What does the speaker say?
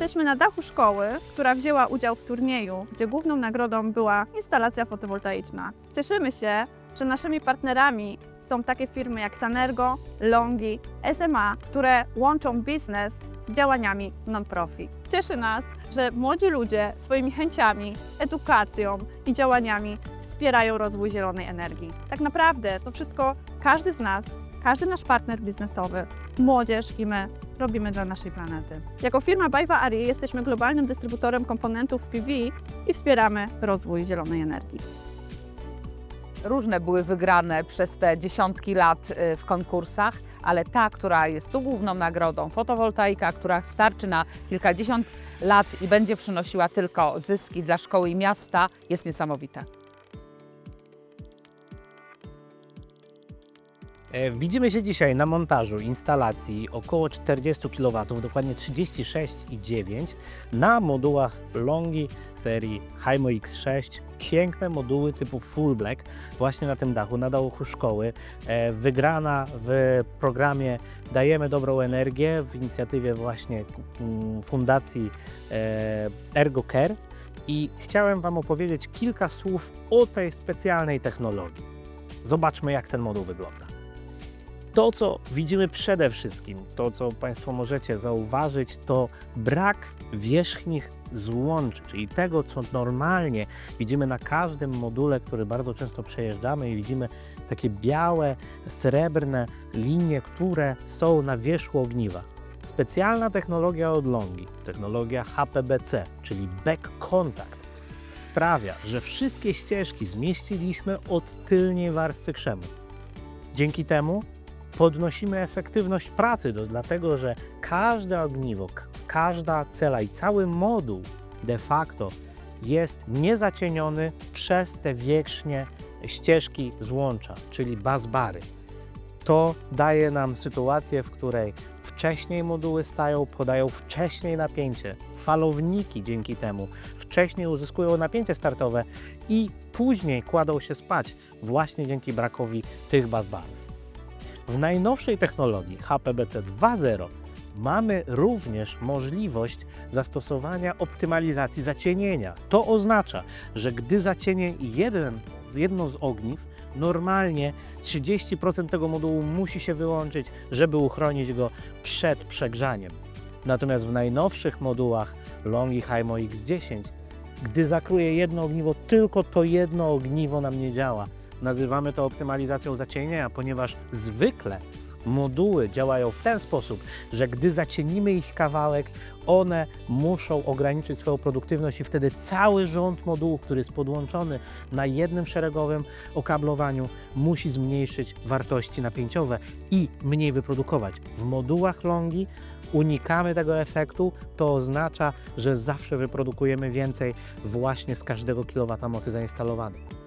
Jesteśmy na dachu szkoły, która wzięła udział w turnieju, gdzie główną nagrodą była instalacja fotowoltaiczna. Cieszymy się, że naszymi partnerami są takie firmy jak Sanergo, Longi, SMA, które łączą biznes z działaniami non-profit. Cieszy nas, że młodzi ludzie swoimi chęciami, edukacją i działaniami wspierają rozwój zielonej energii. Tak naprawdę to wszystko każdy z nas, każdy nasz partner biznesowy, młodzież i my robimy dla naszej planety. Jako firma Bajwa Ari jesteśmy globalnym dystrybutorem komponentów PV i wspieramy rozwój zielonej energii. Różne były wygrane przez te dziesiątki lat y, w konkursach, ale ta, która jest tu główną nagrodą, fotowoltaika, która starczy na kilkadziesiąt lat i będzie przynosiła tylko zyski dla szkoły i miasta, jest niesamowita. Widzimy się dzisiaj na montażu instalacji około 40 kW, dokładnie 36,9 na modułach Longi serii Hymo X6. Piękne moduły typu Full Black właśnie na tym dachu, na dachu szkoły. E, Wygrana w programie Dajemy Dobrą Energię w inicjatywie właśnie mm, Fundacji e, Ergo Care. I chciałem Wam opowiedzieć kilka słów o tej specjalnej technologii. Zobaczmy, jak ten moduł wygląda. To, co widzimy przede wszystkim, to co Państwo możecie zauważyć, to brak wierzchnich złączy, czyli tego, co normalnie widzimy na każdym module, który bardzo często przejeżdżamy i widzimy takie białe, srebrne linie, które są na wierzchu ogniwa. Specjalna technologia od Longi, technologia HPBC, czyli Back Contact, sprawia, że wszystkie ścieżki zmieściliśmy od tylnej warstwy krzemu. Dzięki temu podnosimy efektywność pracy, to dlatego że każde ogniwo, każda cela i cały moduł de facto jest niezacieniony przez te wierzchnie ścieżki złącza, czyli busbary. To daje nam sytuację, w której wcześniej moduły stają, podają wcześniej napięcie. Falowniki dzięki temu wcześniej uzyskują napięcie startowe i później kładą się spać właśnie dzięki brakowi tych busbarów. W najnowszej technologii HPBC 2.0 mamy również możliwość zastosowania optymalizacji zacienienia. To oznacza, że gdy zacienię jeden, jedno z ogniw, normalnie 30% tego modułu musi się wyłączyć, żeby uchronić go przed przegrzaniem. Natomiast w najnowszych modułach Longi Hymo X10, gdy zakruję jedno ogniwo, tylko to jedno ogniwo nam nie działa. Nazywamy to optymalizacją zacienienia, ponieważ zwykle moduły działają w ten sposób, że gdy zacienimy ich kawałek, one muszą ograniczyć swoją produktywność i wtedy cały rząd modułów, który jest podłączony na jednym szeregowym okablowaniu, musi zmniejszyć wartości napięciowe i mniej wyprodukować. W modułach Longi unikamy tego efektu, to oznacza, że zawsze wyprodukujemy więcej właśnie z każdego kilowata mocy zainstalowanej.